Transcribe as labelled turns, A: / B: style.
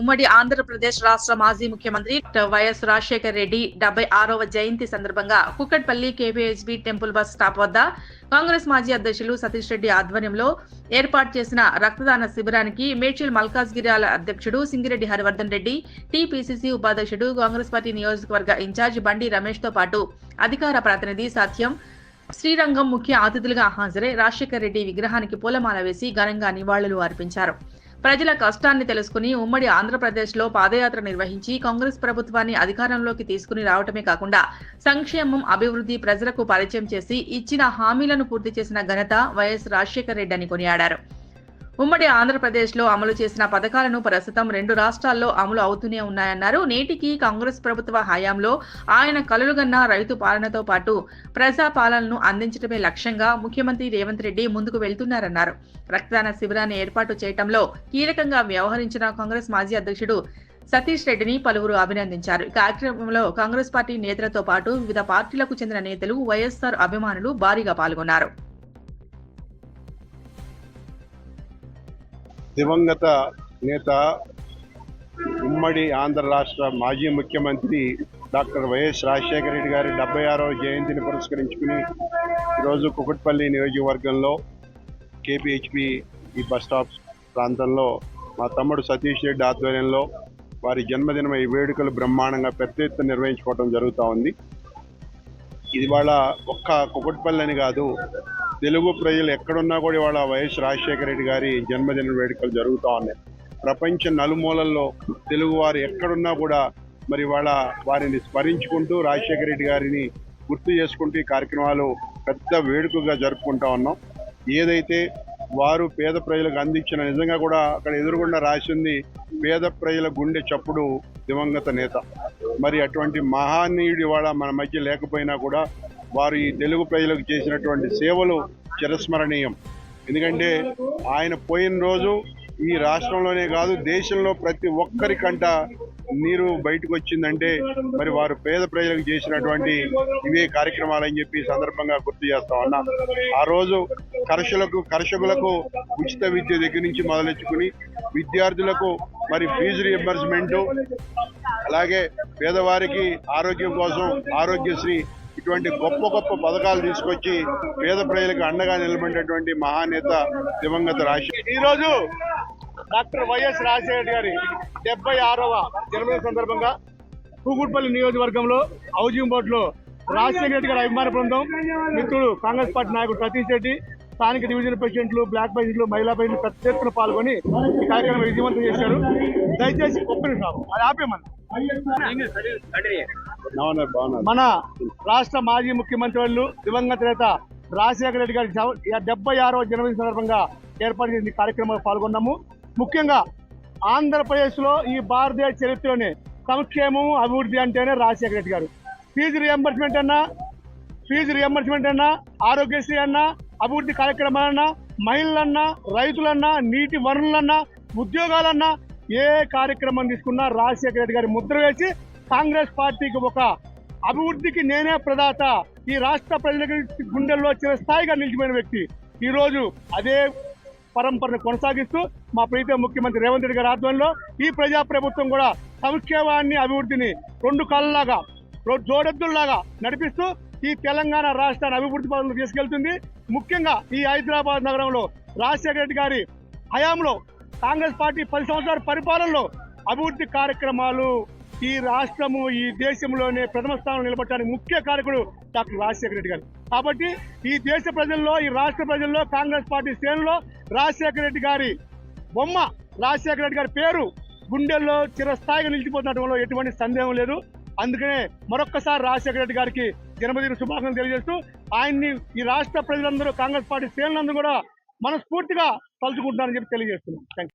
A: ఉమ్మడి ఆంధ్రప్రదేశ్ రాష్ట్ర మాజీ ముఖ్యమంత్రి వైఎస్ రాజశేఖర్ రెడ్డి డెబ్బై ఆరవ జయంతి సందర్భంగా Kukatpally KPHB temple bus stop వద్ద కాంగ్రెస్ మాజీ అధ్యక్షులు సతీష్ రెడ్డి ఆధ్వర్యంలో ఏర్పాటు చేసిన రక్తదాన శిబిరానికి మేడ్చల్ మల్కాజ్గిరియాల అధ్యక్షుడు సింగిరెడ్డి హరివర్ధన్ రెడ్డి టీపీసీసీ ఉపాధ్యక్షుడు కాంగ్రెస్ పార్టీ నియోజకవర్గ ఇన్ఛార్జ్ బండి రమేష్తో పాటు అధికార ప్రతినిధి సత్యం శ్రీరంగం ముఖ్య అతిథులుగా హాజరై రాజశేఖర్ రెడ్డి విగ్రహానికి పూలమాల వేసి ఘనంగా నివాళులు అర్పించారు. ప్రజల కష్టాన్ని తెలుసుకుని ఉమ్మడి ఆంధ్రప్రదేశ్లో పాదయాత్ర నిర్వహించి కాంగ్రెస్ ప్రభుత్వాన్ని అధికారంలోకి తీసుకుని రావటమే కాకుండా సంక్షేమం అభివృద్ధి ప్రజలకు పరిచయం చేసి ఇచ్చిన హామీలను పూర్తి చేసిన ఘనత వైఎస్ రాజశేఖర్ రెడ్డి అని కొనియాడారు. ఉమ్మడి ఆంధ్రప్రదేశ్లో అమలు చేసిన పథకాలను ప్రస్తుతం రెండు రాష్ట్రాల్లో అమలు అవుతూనే ఉన్నాయన్నారు. నేటికి కాంగ్రెస్ ప్రభుత్వ హయాంలో ఆయన కలలుగన్న రైతు పాలనతో పాటు ప్రజా పాలనను అందించడమే లక్ష్యంగా ముఖ్యమంత్రి రేవంత్ రెడ్డి ముందుకు వెళ్తున్నారన్నారు. రక్తదాన శిబిరాన్ని ఏర్పాటు చేయడంలో కీలకంగా వ్యవహరించిన కాంగ్రెస్ మాజీ అధ్యక్షుడు సతీష్ రెడ్డిని పలువురు అభినందించారు. ఈ కార్యక్రమంలో కాంగ్రెస్ పార్టీ నేతలతో పాటు వివిధ పార్టీలకు చెందిన నేతలు వైఎస్ఆర్ అభిమానులు భారీగా పాల్గొన్నారు.
B: దివంగత నేత ఉమ్మడి ఆంధ్ర రాష్ట్ర మాజీ ముఖ్యమంత్రి డాక్టర్ వైఎస్ రాజశేఖర రెడ్డి గారి డెబ్బై ఆరవ జయంతిని పురస్కరించుకుని ఈరోజు కుకట్పల్లి నియోజకవర్గంలో కేపీహెచ్పి ఈ బస్ స్టాప్ ప్రాంతంలో మా తమ్ముడు సతీష్ రెడ్డి ఆధ్వర్యంలో వారి జన్మదినం ఈ వేడుకలు బ్రహ్మాండంగా పెద్ద ఎత్తున నిర్వహించుకోవడం జరుగుతూ ఉంది. ఇది వాళ్ళ ఒక్క కుకట్పల్లి అని కాదు తెలుగు ప్రజలు ఎక్కడున్నా కూడా ఇవాళ వైఎస్ రాజశేఖర రెడ్డి గారి జన్మదిన వేడుకలు జరుగుతూ ఉన్నాయి. ప్రపంచ నలుమూలల్లో తెలుగు వారు ఎక్కడున్నా కూడా మరి వాళ్ళ వారిని స్మరించుకుంటూ రాజశేఖర రెడ్డి గారిని గుర్తు చేసుకుంటూ ఈ కార్యక్రమాలు పెద్ద వేడుకగా జరుపుకుంటా ఉన్నాం. ఏదైతే వారు పేద ప్రజలకు అందించిన నిజంగా కూడా అక్కడ ఎదురుగుండా రాసింది పేద ప్రజల గుండె చప్పుడు దివంగత నేత. మరి అటువంటి మహానీయుడు ఇవాళ మన మధ్య లేకపోయినా కూడా వారు ఈ తెలుగు ప్రజలకు చేసినటువంటి సేవలు చిరస్మరణీయం. ఎందుకంటే ఆయన పోయిన రోజు ఈ రాష్ట్రంలోనే కాదు దేశంలో ప్రతి ఒక్కరికంట నీరు బయటకు వచ్చిందంటే మరి వారు పేద ప్రజలకు చేసినటువంటి ఇవే కార్యక్రమాలని చెప్పి సందర్భంగా గుర్తు చేస్తా ఉన్నా. ఆ రోజు కర్షకులకు కర్షకులకు ఉచిత విద్య దగ్గర నుంచి మొదలెచ్చుకుని విద్యార్థులకు మరి ఫీజు రియంబర్స్మెంటు అలాగే పేదవారికి ఆరోగ్యం కోసం ఆరోగ్యశ్రీ ఇటువంటి గొప్ప గొప్ప పథకాలు తీసుకొచ్చి పేద ప్రజలకు అండగా నిలబడినటువంటి మహానేత దివంగత రాజశేఖర్
C: ఈరోజు డాక్టర్ వైఎస్ రాజశేఖర్ గారి డెబ్బై ఆరవ జన్మదిన సందర్భంగా కూకూట్పల్లి నియోజకవర్గంలో హౌజింగ్ బోర్డులో రాజశేఖర రెడ్డి గారి అభిమాన బృందం మిత్రుడు కాంగ్రెస్ పార్టీ నాయకుడు సతీష్ రెడ్డి స్థానిక డివిజన్ ప్రెసిడెంట్లు బ్లాక్ ప్రెసిడెంట్లు మహిళా ప్రెసిడెంట్లు పెద్ద ఎత్తున పాల్గొని ఈ కార్యక్రమం విజయవంతం చేశారు. దయచేసి ఒక్క నిమిషం అది ఆపేమని మన రాష్ట్ర మాజీ ముఖ్యమంత్రి వాళ్ళు దివంగత నేత రాజశేఖర రెడ్డి గారి డెబ్బై ఆరవ జన్మదిన సందర్భంగా ఏర్పాటు చేసిన కార్యక్రమంలో పాల్గొన్నాము. ముఖ్యంగా ఆంధ్రప్రదేశ్లో ఈ భారతీయ చరిత్రలోనే సంక్షేమం అభివృద్ధి అంటేనే రాజశేఖర రెడ్డి గారు. ఫీజు రియంబర్స్మెంట్ అన్నా ఫీజు రియంబర్స్మెంట్ అన్నా ఆరోగ్యశ్రీ అన్నా అభివృద్ధి కార్యక్రమాలన్నా మహిళలన్నా రైతులన్నా నీటి వనరులన్నా ఉద్యోగాలన్నా ఏ కార్యక్రమం తీసుకున్నా రాజశేఖర రెడ్డి గారి ముద్ర వేసి కాంగ్రెస్ పార్టీకి ఒక అభివృద్ధికి నేనే ప్రదాత ఈ రాష్ట్ర ప్రజలకి గుండెల్లో చిరస్థాయిగా నిలిచిపోయిన వ్యక్తి. ఈరోజు అదే పరంపరను కొనసాగిస్తూ మా ప్రీత ముఖ్యమంత్రి రేవంత్ రెడ్డి గారి ఆధ్వర్యంలో ఈ ప్రజా ప్రభుత్వం కూడా సంక్షేమాన్ని అభివృద్ధిని రెండు కాళ్ళలాగా జోడెద్దుల్లాగా నడిపిస్తూ ఈ తెలంగాణ రాష్ట్రాన్ని అభివృద్ధి పనులు తీసుకెళ్తుంది. ముఖ్యంగా ఈ హైదరాబాద్ నగరంలో రాజశేఖర రెడ్డి గారి హయాంలో కాంగ్రెస్ పార్టీ పది సంవత్సరాల పరిపాలనలో అభివృద్ధి కార్యక్రమాలు ఈ రాష్ట్రము ఈ దేశంలోనే ప్రథమ స్థానంలో నిలబడటానికి ముఖ్య కారకుడు డాక్టర్ రాజశేఖర రెడ్డి గారు. కాబట్టి ఈ దేశ ప్రజల్లో ఈ రాష్ట్ర ప్రజల్లో కాంగ్రెస్ పార్టీ శ్రేణులో రాజశేఖర రెడ్డి గారి బొమ్మ రాజశేఖర రెడ్డి గారి పేరు గుండెల్లో చిరస్థాయిగా నిలిచిపోతుండటంలో ఎటువంటి సందేహం లేదు. అందుకనే మరొక్కసారి రాజశేఖర రెడ్డి గారికి జన్మదిన శుభాకాంక్షలు తెలియజేస్తూ ఆయన్ని ఈ రాష్ట్ర ప్రజలందరూ కాంగ్రెస్ పార్టీ శ్రేణులందరూ కూడా మనస్ఫూర్తిగా తలుచుకుంటున్నారని చెప్పి తెలియజేస్తున్నాం. థ్యాంక్